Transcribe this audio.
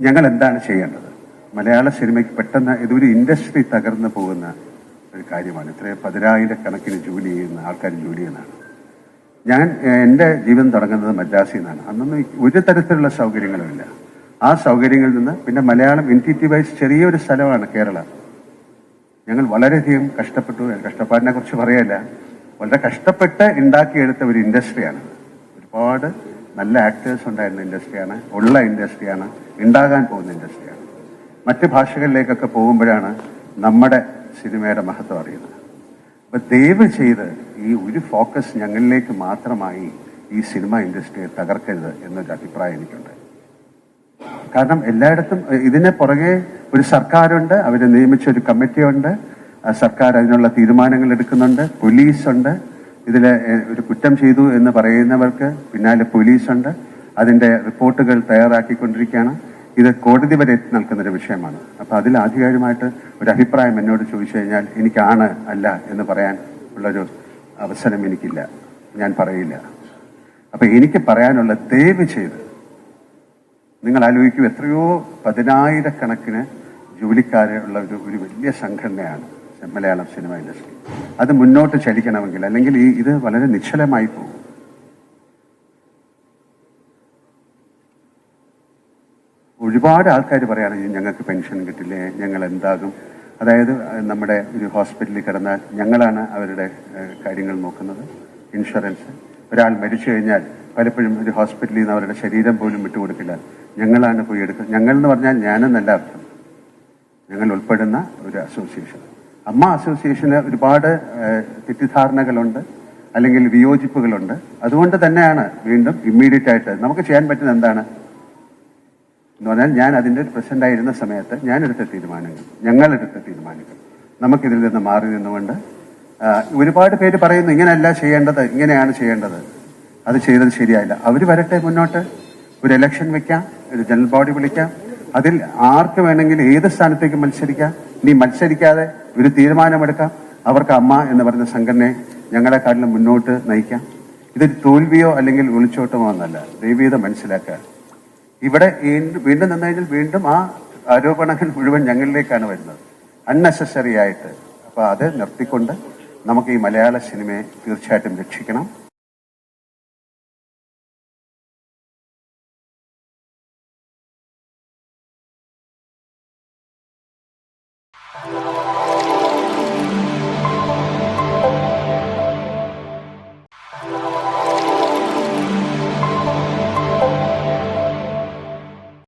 ഞങ്ങൾ എന്താണ് ചെയ്യേണ്ടത്? മലയാള സിനിമയ്ക്ക് പെട്ടെന്ന് ഇതൊരു ഇൻഡസ്ട്രി തകർന്നു പോകുന്ന ഒരു കാര്യമാണ്. ഇത്രയും പതിനായിരക്കണക്കിന് ജോലി ചെയ്യുന്ന ആൾക്കാർ ജോലി ചെയ്യുന്നതാണ്. ഞാൻ എന്റെ ജീവിതം തുടങ്ങുന്നത് മദ്രാസിൽ നിന്നാണ്. അന്നൊന്നും ഒരു തരത്തിലുള്ള സൗകര്യങ്ങളുമില്ല ആ സൗകര്യങ്ങളിൽ നിന്ന് പിന്നെ മലയാളം എന്റിറ്റി വൈസ് ചെറിയൊരു സ്ഥലമാണ് കേരളം. ഞങ്ങൾ വളരെയധികം കഷ്ടപ്പെട്ടു. കഷ്ടപ്പാടിനെ കുറിച്ച് പറയല്ല. വളരെ കഷ്ടപ്പെട്ട് ഉണ്ടാക്കിയെടുത്ത ഒരു ഇൻഡസ്ട്രിയാണ്. ഒരുപാട് നല്ല ആക്ടേഴ്സ് ഉണ്ടായിരുന്ന ഇൻഡസ്ട്രിയാണ് ഉള്ള ഇൻഡസ്ട്രിയാണ് ഉണ്ടാകാൻ പോകുന്ന ഇൻഡസ്ട്രിയാണ് മറ്റ് ഭാഷകളിലേക്കൊക്കെ പോകുമ്പോഴാണ് നമ്മുടെ സിനിമയുടെ മഹത്വം അറിയുന്നത്. അപ്പൊ ദയവ് ചെയ്ത് ഈ ഒരു ഫോക്കസ് ഞങ്ങളിലേക്ക് മാത്രമായി ഈ സിനിമ ഇൻഡസ്ട്രിയെ തകർക്കരുത് എന്നൊരു അഭിപ്രായം എനിക്കുണ്ട്. കാരണം എല്ലായിടത്തും ഇതിന് പുറകെ ഒരു സർക്കാരുണ്ട് അവരെ നിയമിച്ച ഒരു കമ്മിറ്റിയുണ്ട് സർക്കാർ അതിനുള്ള തീരുമാനങ്ങൾ എടുക്കുന്നുണ്ട്. പോലീസുണ്ട് ഇതിൽ ഒരു കുറ്റം ചെയ്തു എന്ന് പറയുന്നവർക്ക് പിന്നാലെ പോലീസുണ്ട്. അതിന്റെ റിപ്പോർട്ടുകൾ തയ്യാറാക്കിക്കൊണ്ടിരിക്കുകയാണ്. ഇത് കോടതി വരെ എത്തി നിൽക്കുന്ന ഒരു വിഷയമാണ്. അപ്പൊ അതിൽ ആധികാരികമായിട്ട് ഒരു അഭിപ്രായം എന്നോട് ചോദിച്ചു കഴിഞ്ഞാൽ എനിക്കാണ് അല്ല എന്ന് പറയാൻ ഉള്ളൊരു അവസരം എനിക്കില്ല. ഞാൻ പറയില്ല. അപ്പൊ എനിക്ക് പറയാനുള്ള ദയവ് ചെയ്ത് നിങ്ങൾ ആലോചിക്കൂ എത്രയോ പതിനായിരക്കണക്കിന് ജോലിക്കാരുള്ള ഒരു ഒരു വലിയ സംഘടനയാണ്. Malayalam cinema industry. അത് മുന്നോട്ട് ചലിക്കണമെങ്കിൽ അല്ലെങ്കിൽ ഈ ഇത് വളരെ നിശ്ചലമായി പോകും. ഒരുപാട് ആൾക്കാർ പറയുകയാണെങ്കിൽ "ഈ ഞങ്ങൾക്ക് പെൻഷൻ കിട്ടില്ലേ? ഞങ്ങൾ എന്താകും? അതായത് നമ്മുടെ ഒരു ഹോസ്പിറ്റലിൽ കിടന്നാൽ ഞങ്ങളാണ് അവരുടെ കാര്യങ്ങൾ നോക്കുന്നത് ഇൻഷുറൻസ്. ഒരാൾ മരിച്ചു കഴിഞ്ഞാൽ പലപ്പോഴും ഒരു ഹോസ്പിറ്റലിൽ നിന്ന് അവരുടെ ശരീരം പോലും വിട്ടുകൊടുക്കില്ല. ഞങ്ങളാണ് പോയി എടുക്കുന്നത് ഞങ്ങൾ എന്ന് പറഞ്ഞാൽ ഞാനെന്നല്ല അർത്ഥം. ഞങ്ങൾ ഉൾപ്പെടുന്ന ഒരു അസോസിയേഷൻ. അമ്മ അസോസിയേഷന് ഒരുപാട് തെറ്റിദ്ധാരണകളുണ്ട് അല്ലെങ്കിൽ വിയോജിപ്പുകളുണ്ട്. അതുകൊണ്ട് തന്നെയാണ് വീണ്ടും ഇമ്മീഡിയറ്റ് ആയിട്ട് നമുക്ക് ചെയ്യാൻ പറ്റുന്ന എന്താണ്? എന്ന് പറഞ്ഞാൽ ഞാൻ അതിന്റെ പ്രസന്റ് ആയിരുന്ന സമയത്ത് ഞാൻ എടുത്ത തീരുമാനങ്ങൾ ഞങ്ങൾ എടുത്ത തീരുമാനങ്ങൾ നമുക്കിതിൽ നിന്ന് മാറി നിന്നുകൊണ്ട് ഒരുപാട് പേര് പറയുന്നു ഇങ്ങനെയല്ല ചെയ്യേണ്ടത് ഇങ്ങനെയാണ് ചെയ്യേണ്ടത്. അത് ചെയ്തത് ശരിയായില്ല. അവർ വരട്ടെ മുന്നോട്ട്. ഒരു ഇലക്ഷൻ വെക്കാം ഒരു ജനറൽ ബോഡി വിളിക്കാം. അതിൽ ആർക്ക് വേണമെങ്കിലും ഏത് സ്ഥാനത്തേക്ക് മത്സരിക്കാം? ഇനി മത്സരിക്കാതെ ഒരു തീരുമാനമെടുക്കാം. അവർക്ക് അമ്മ എന്ന് പറയുന്ന സംഘടനയെ ഞങ്ങളെക്കാട്ടിലും മുന്നോട്ട് നയിക്കാം. ഇതൊരു തോൽവിയോ അല്ലെങ്കിൽ ഒളിച്ചോട്ടമോ എന്നല്ല ദൈവീത മനസ്സിലാക്കുക. ഇവിടെ വീണ്ടും നിന്ന് കഴിഞ്ഞാൽ വീണ്ടും ആ ആരോപണങ്ങൾ മുഴുവൻ ഞങ്ങളിലേക്കാണ് വരുന്നത്. അൺനെസസറി ആയിട്ട്. അപ്പോൾ അത് നിർത്തിക്കൊണ്ട് നമുക്ക് ഈ മലയാള സിനിമയെ തീർച്ചയായിട്ടും രക്ഷിക്കണം. Oh.